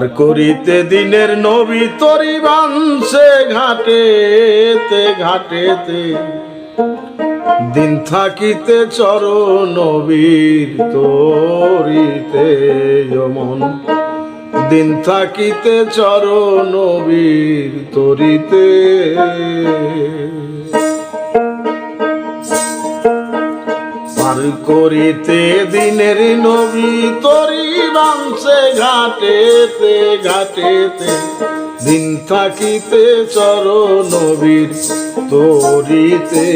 পার করিতে দিনের নবী তরি বানছে ঘাটেতে ঘাটেতে। দিন থাকিতে চর নবীর তরিতে যমন। দিন থাকিতে চর নবীর তরিতে করিতে দিনের নবী তরি বাংছে ঘাটেতে ঘাটেতে। দিন থাকিতে চর নবীর তরিতে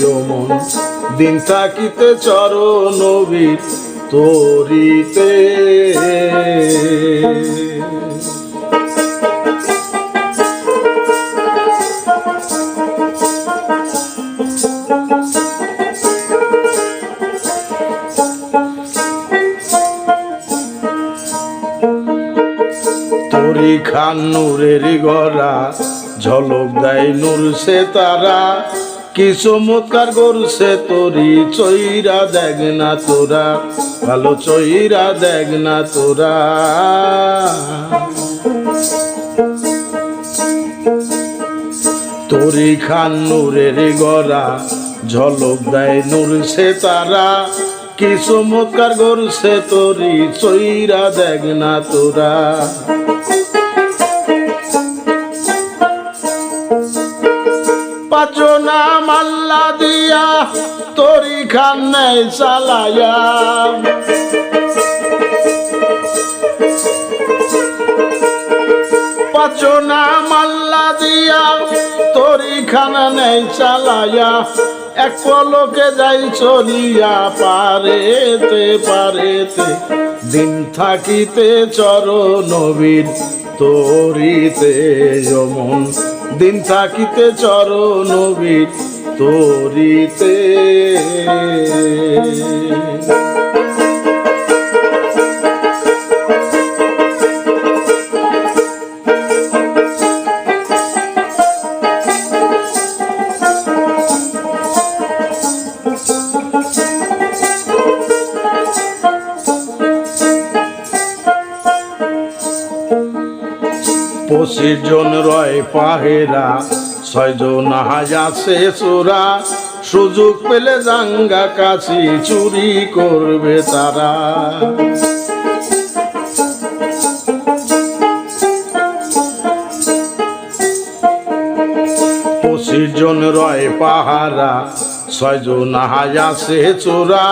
যমন দিন থাকিতে চর নবীর তরিতে। তরি খান নূরের গড়া, ঝলক দেয় নূর সে তারা। কি চমৎকার করছে তরি চৈরা দেখ না তোরা, ভালো চৈরা দেখ না তোরা। তরি খান নূরের গড়া, ঝলক দেয় নূর সে তারা। কি চমৎকার করছে তরি চৈরা দেখ না তোরা। পাচনা মাল্লা দিয়া, তরি খান চালায়া। পাচনা মাল্লা দিয়া, তরি খানা নেই চালায়া। এক পলকে যাই চলিয়া পারেতে পারেতে, দিন থাকিতে চর নবীর তরিতে যমন। দিন থাকিতে চরণ তরিতে। পঁচিশ জন রয় পাহেরা ছয়জন হাজাছে চোরা সুযোগ পেলে জাঙ্গা কাছি চুরি করবে তারা। জন রয় পাহারা ছয়জন হাজাছে চোরা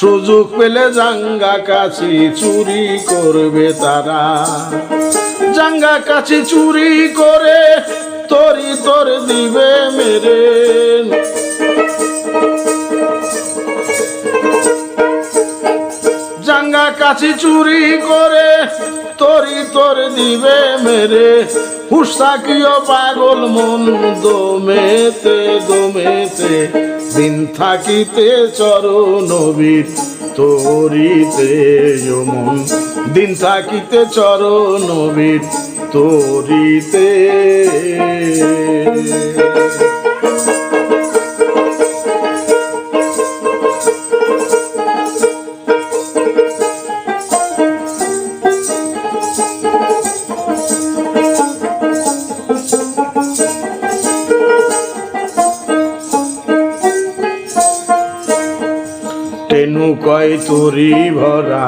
সুযোগ পেলে জাঙ্গা কাছি চুরি করবে তারা। জাঙ্গা কাছে চুরি করে, তরি তোর দিবে মেরে। জাঙ্গা কাছে চুরি করে, তরি তোর দিবে মেরে। হুসাকিও পাগল মন দমেতে দমেতে। দিন থাকিতে চর নবীর তরিতে যমুন দিন থাকিতে চরণ তরিতে তরি ভরা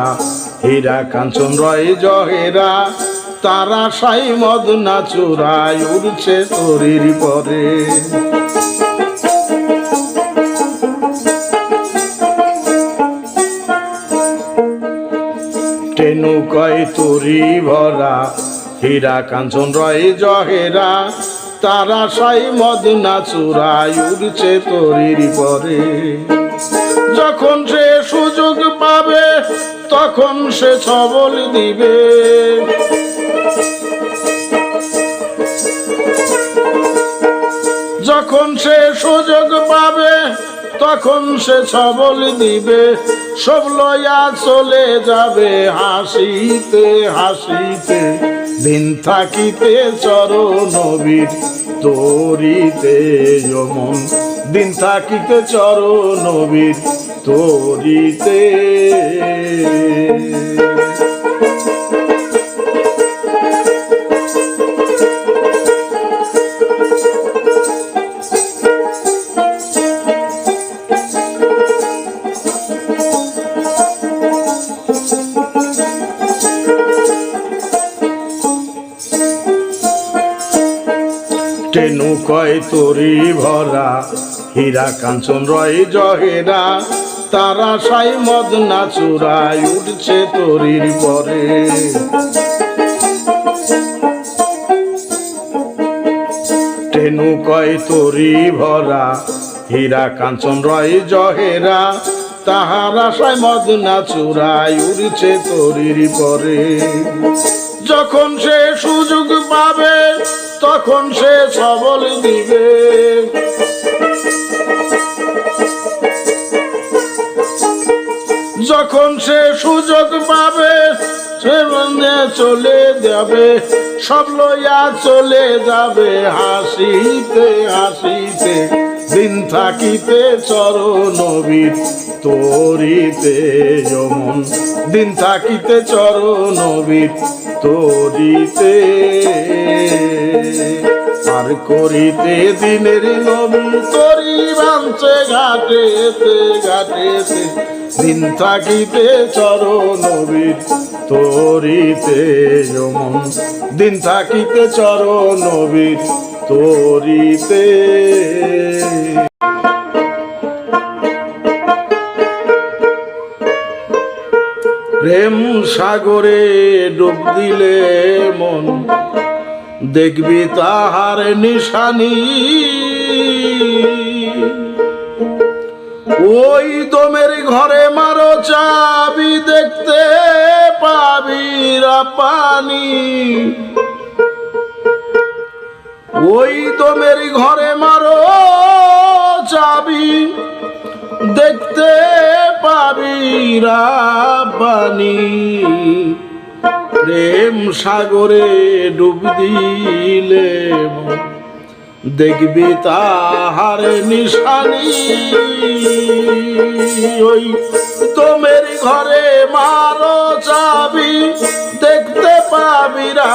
হীরা কাঞ্চন রয় জহেরা, তারা সাই মদ না চোরায় উড়ছে তরির পরে। টেনু কয় তরি ভরা হীরা কাঞ্চন রয় জহেরা, তারা সাই মদ না চোরায় উড়ছে তরির পরে। যখন সে সুযোগ পাবে, তখন সে ছবল দিবে। যখন সে সুযোগ পাবে, তখন সে ছবল দিবে। সব লয়া চলে যাবে হাসিতে হাসিতে। দিন থাকিতে চর নবীর তরিতে যমন দিন থাকিতে চরণবীর তরিতে। টেনু কয় তরি ভরা হীরা কাঞ্চন রয় জহেরা, তারা সাই মদনা চূড়ায় উঠছে তরির পরে। টেনু কয়, তরি ভরা, হীরা কাঞ্চন রয় জহেরা, তাহার আশায় মদনা চূড়ায় উড়ছে তরির পরে। যখন সে সুযোগ পাবে তখন সে সবল দিবে। যখন সে সুযোগ পাবে, সে চলে যাবে, সব লইয়া চলে যাবে হাসিতে হাসিতে। দিন থাকিতে চরণবীর তোরিতে যমন। দিন থাকিতে চরণবীর তোরিতে। আর করিতে দিনের নবী তরি বাঞ্চে ঘাটেতে ঘাটেতে। দিন থাকিতে চরণবীর তোরিতে যমন। দিন থাকিতে চরণবীর তোরিতে। প্রেম সাগরে ডুব দিলে মন। দেখবি তাহার নিশানি। ওই দমের ঘরে মারো চাবি, দেখতে পাবি পানি। ওই দমের ঘরে মারো চাবি। দেখতে পাবি রাবানি প্রেম সাগরে ডুব দিলে দেখবি তাহার নিশানি। ওই তোমের ঘরে মারো চাবি। দেখতে পাবি রা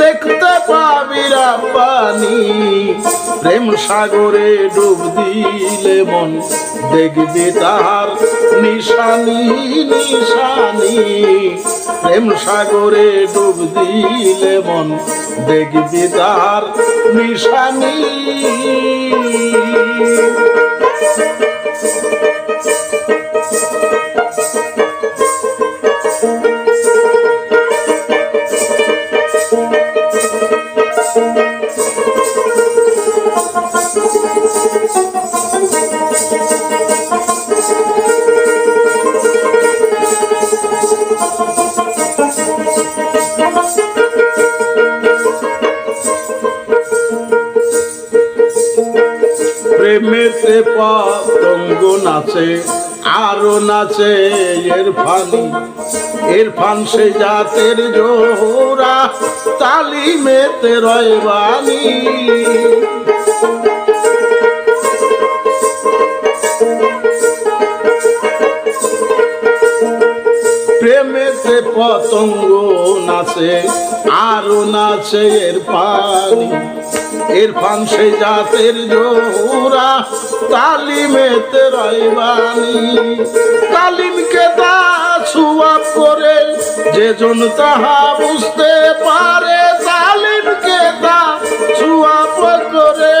দেখতে পাবি রা পানি। প্রেম সাগরে ডুব দিলে মন দেখবি তাহার নিশানি নিশানি। প্রেম সাগরে ডুব দিলে মন দেখবি তাহার নিশানি। পতঙ্গ নাচে, আরও নাচে এর ফানি। সে জাতের জোরা তালিমেতে রয় বাণী। প্রেমেতে পতঙ্গ নাচে, আরও নাচে এর পানি এর ফান সে জাতের জোরা তালিমেতে রয়বানি তালিমকে তা ছুয়া করে যে জন তাহা বুঝতে পারে, তালিমকে তা ছুয়া করে।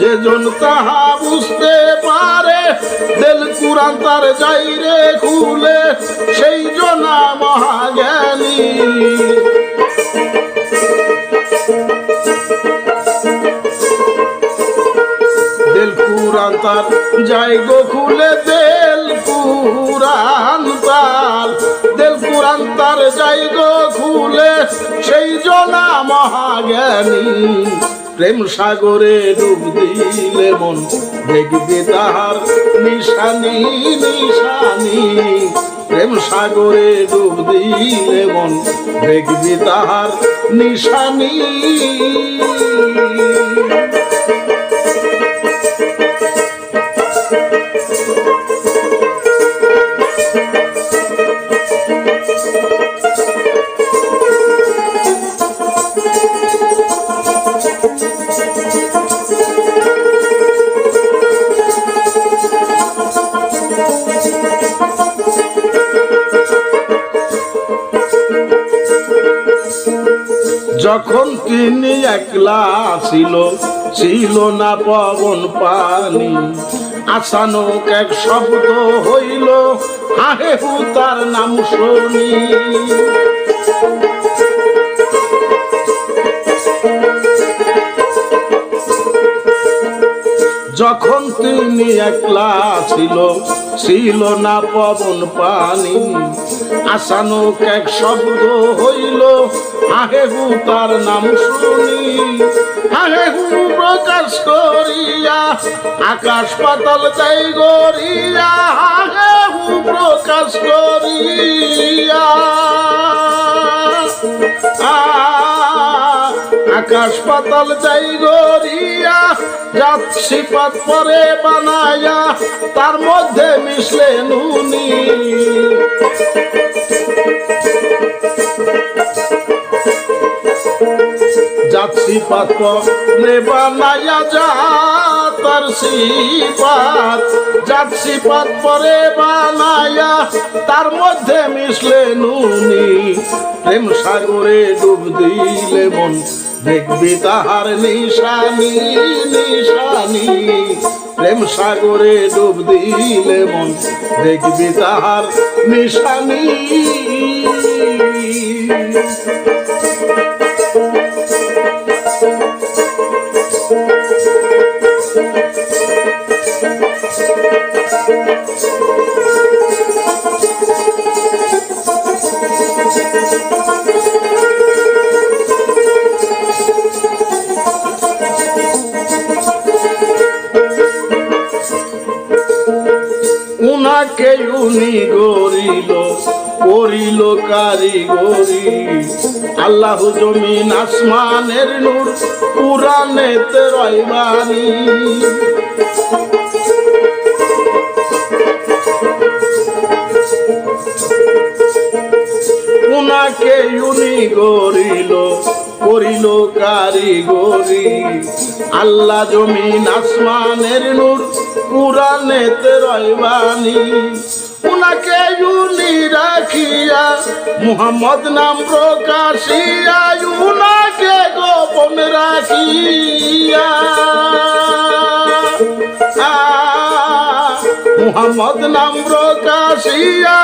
যে জন তাহা বুঝতে পারে, দেল কুরান তার যাইরে খুলে, সেই জনা মহাজ্ঞানী। কুরান যাই গো খুলে দেল কুরান তার দেল কুরান যাই গো খুলে, সেই জনা মহাজ্ঞানী। প্রেম সাগরে ডুব দিলে মন দেখবি তাহার নিশানি নিশানি। প্রেম সাগরে ডুব দিলে মন দেখবি তাহার নিশানি। ছিল ছিল না পবন পানি। আসানুক এক শব্দ হইল, আহে হু তার নাম শুনি। যখন তিনি একলা ছিল ছিল না পবন পানি। আসানুক এক শব্দ হইল, আহে হু তার নাম শুনি। আহে হু প্রকাশ করিয়া, আকাশ পাতাল যাই গরিয়া আহে হু প্রকাশ করিয়া। আকাশ পাতাল যাই গরিয়া জাত সিপাত পরে বানায়া তার মধ্যে মিশলে নুনি। জাত সিপাত পরে বানায়া যা তার সিপাত জাত সিপাত পরে বানায়া, তার মধ্যে মিশলে নুনি। প্রেম সাগরে ডুব দিলে মন, দেখবি তাহার নিশানি নিশানি। প্রেম সাগরে ডুব দিলে মন, দেখবি তাহার নিশানি। কারিগরি আল্লাহ জমিন আসমানের নূর পুরাণেতে রইবানি উনাকে উনি গরিল করিল কারিগরি। আল্লাহ জমিন আসমানের নূর পুরাণেতে রইবানি উনাকে উনি রাখিয়া মুহাম্মদ নাম প্রকাশিয়া উনাকে গোপন রাখিয়া। মুহাম্মদ নাম প্রকাশিয়া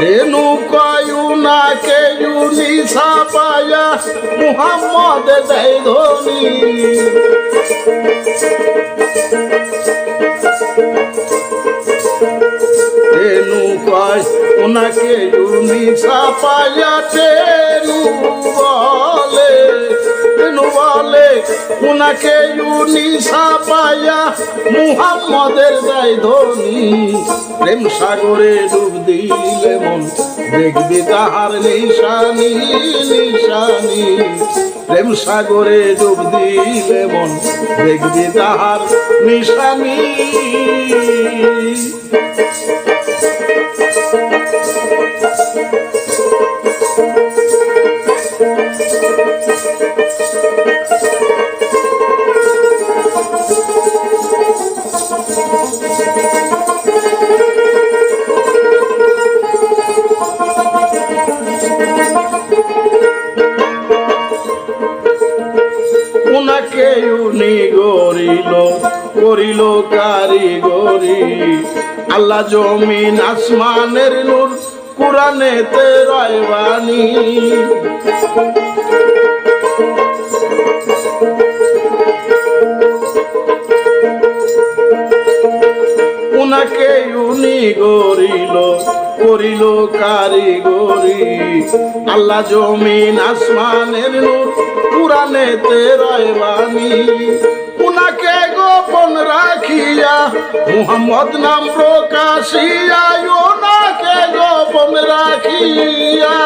রেনু কয়ুনা কে ইউনি সাপায়া মুহাম্মদ দেয় ধনী। রেনু কয় ওনাকে ইউনি সাপায়া টেনু বলে। রেনু বলে ওনাকে ইউনি সাপায়া মুহাম্মদের দেয় ধনী। প্রেম সাগরে ডুব দিলে মন, দেখবি তাহার নিশানি নিশানি। প্রেম সাগরে ডুব দিলে মন, দেখবি তাহার নিশানি। উনি গরিল করিল কারিগরি। আল্লাহ জমিন আসমানের নূর কোরআনেতে রয়বানি। উনাকে উনি গরিল করিল কারিগরি। আল্লাহ জমিন আসমানের নূর রয়বানি উনাকে গোপন রাখিয়া, মুহাম্মদ নাম প্রকাশিয়া ওনাকে গোপন রাখিয়া।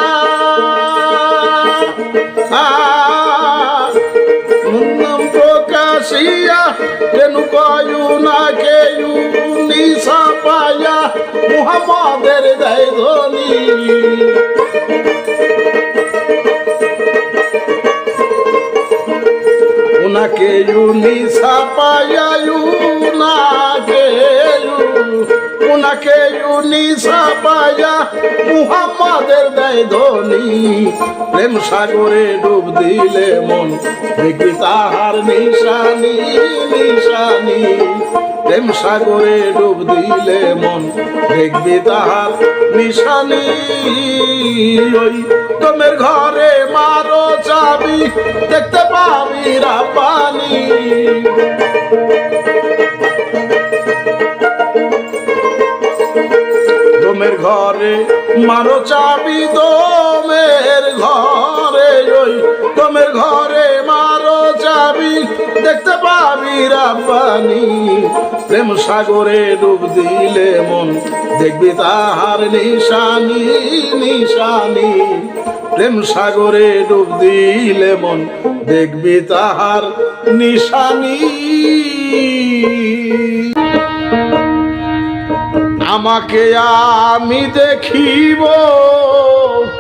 নাম প্রকাশিয়া কেন কয়ু না কেয়ু নিশা দেয় ধনী। উনাকে ইউ নিশা পায়া ইউ না। ওনাকে ইউনিসা পায়া মুহাম্মাদের দেয় ধনী। প্রেম সাগরে ডুব দিলে মন, দেখবি তাহার নিশানি নিশানি। প্রেম সাগরে ডুব দিলে মন, দেখবি তাহার নিশানি। ওই তোমের ঘরে মারো চাবি, দেখতে পাবি রা পানি দমের ঘরে, মারো চাবি দমের ঘরে, ওই দমের ঘরে মারো চাবি। দেখতে পাবি রাব্বানি, প্রেম সাগরে ডুব দিলে মন, দেখবি তাহার নিশানি নিশানি। প্রেম সাগরে ডুব দিলে মন, দেখবি তাহার নিশানি। আমাকে আমি দেখিব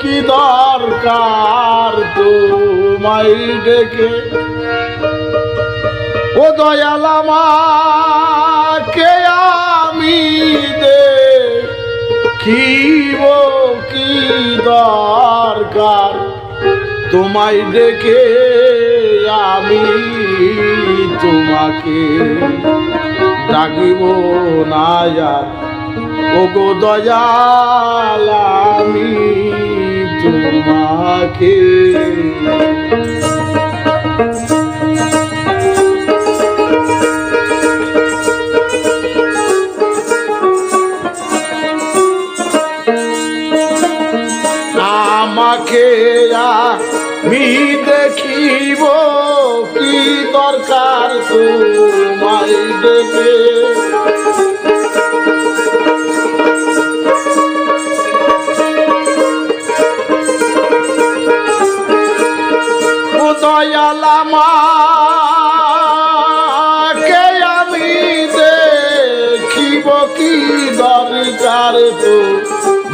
কি দরকার তোমায় ডেকে। ও দয়াল আমাকে আমি দেখিব কি দরকার তোমায় ডেকে আমি তোমাকে। ডাকিব না আর ওগো দয়াল আমি তোমাকে আমাকে আমি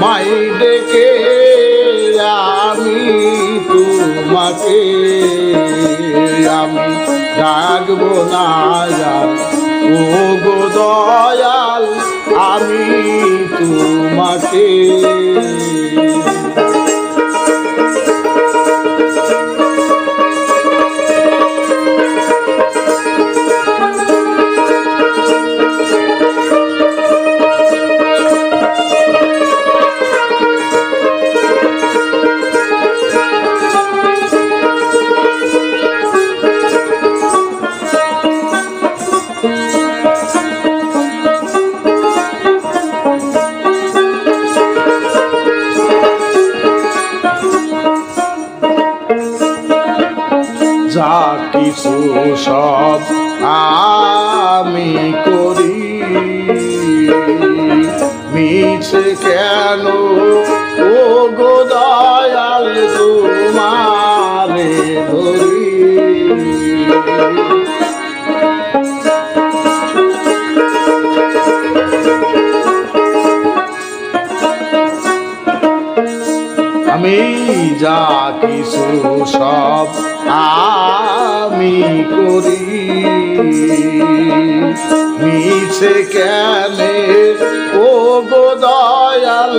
মাই ডেকে আমি তোমাকে আমি ডাকবো না। ও গো দয়াল আমি তোমাকে যা কিছু সব আমি করি। মিছে কেনে? ও গো দয়াল,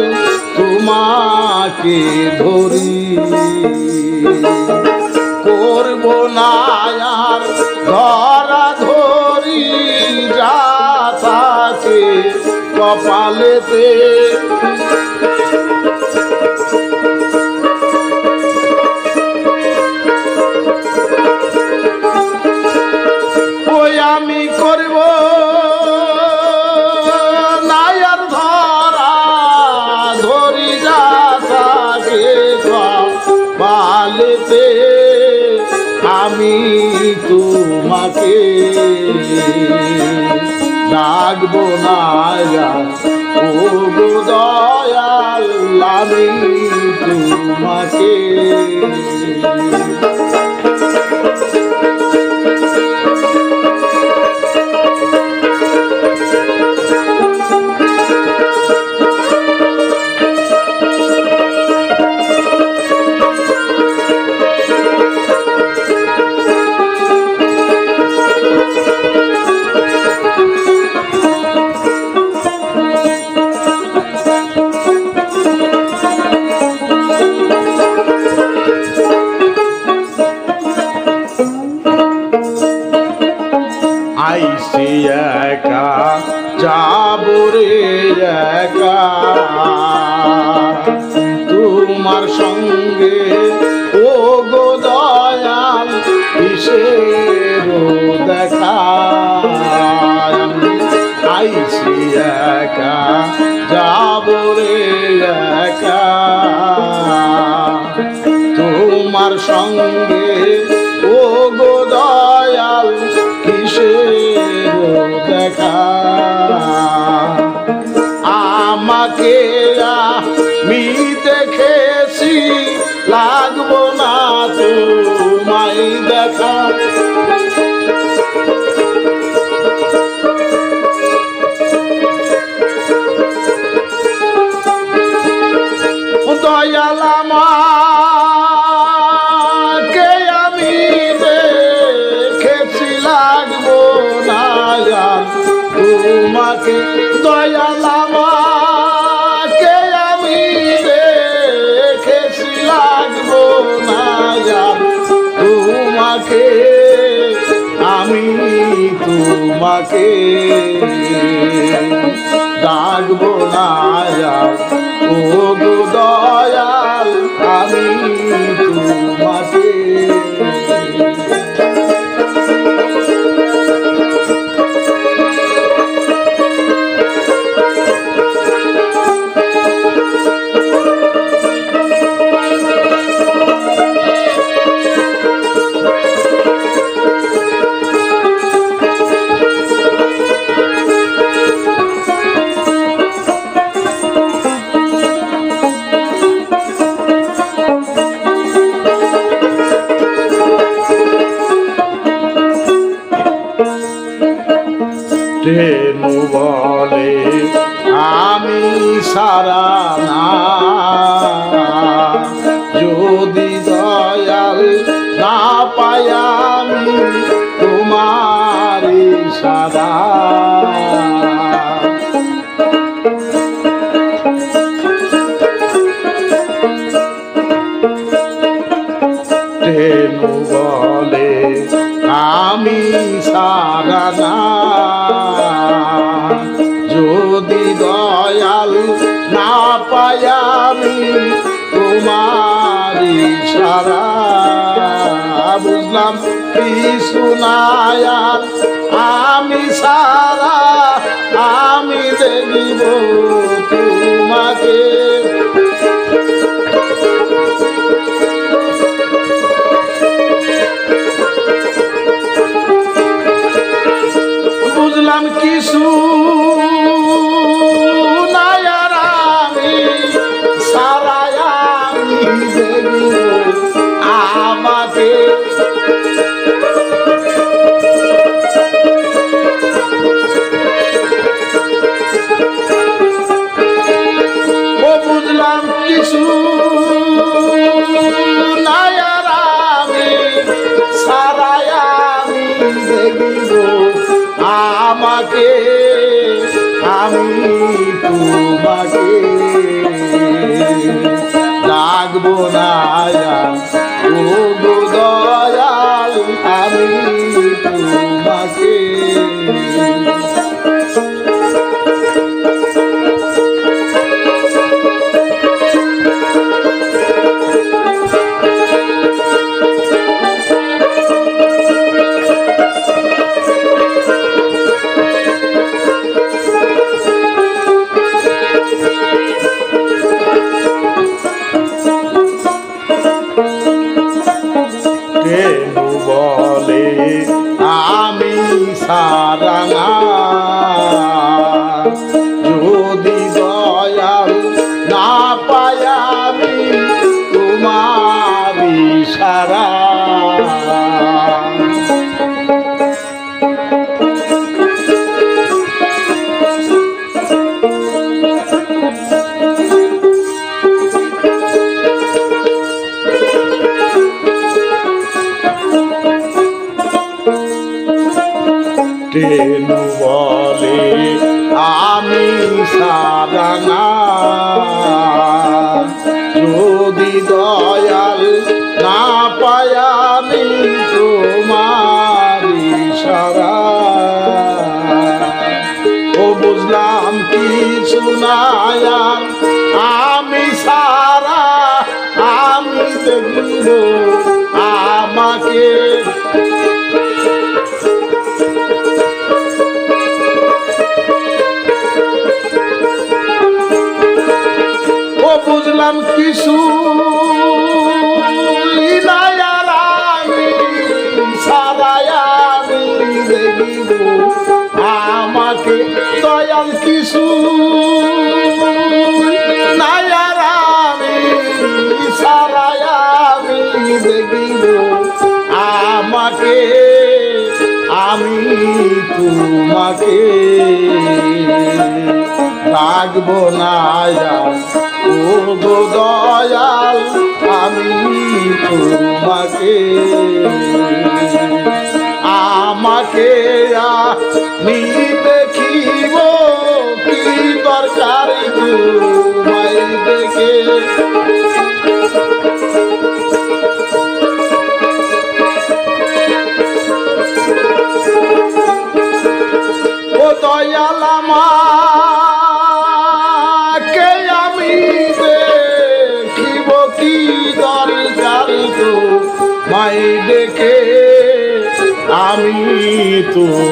তোমাকে ধরি। করব না আর ধরা ধরি, যা থাকে কপালেতে। ডাকবো না। ও দয়াল আমি তোমাকে একা যাবরে একা। তোমার সঙ্গে ও গো দয়াল কিসের দেখা। আইসি একা তোমাকে ডাকবো না ও দয়াল আমি সারা বুঝলাম কি শোনায়াল আমি সারা আমি দেখিব তোমাকে। আমাকে আমি তোমাকে। ডাকবো না বেনু বলে আমি সাধনা যদি দয়াল না পায়ামি তোমার সারা। ও বুঝলাম কি শুনায়া আমাকে দয়াল কিছু দেখিব আমাকে আমি তোমাকে রাখব না। ও দয়াল আমি তোমাকে আমাকে আমি দেখিব কি দরকার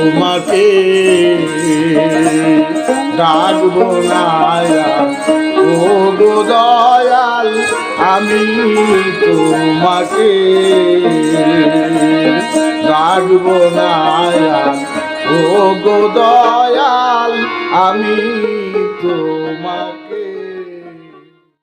তোমাকে ডাকবো না। ও দয়াল আমি তোমাকে ডাকবো না। ও গো দয়াল আমি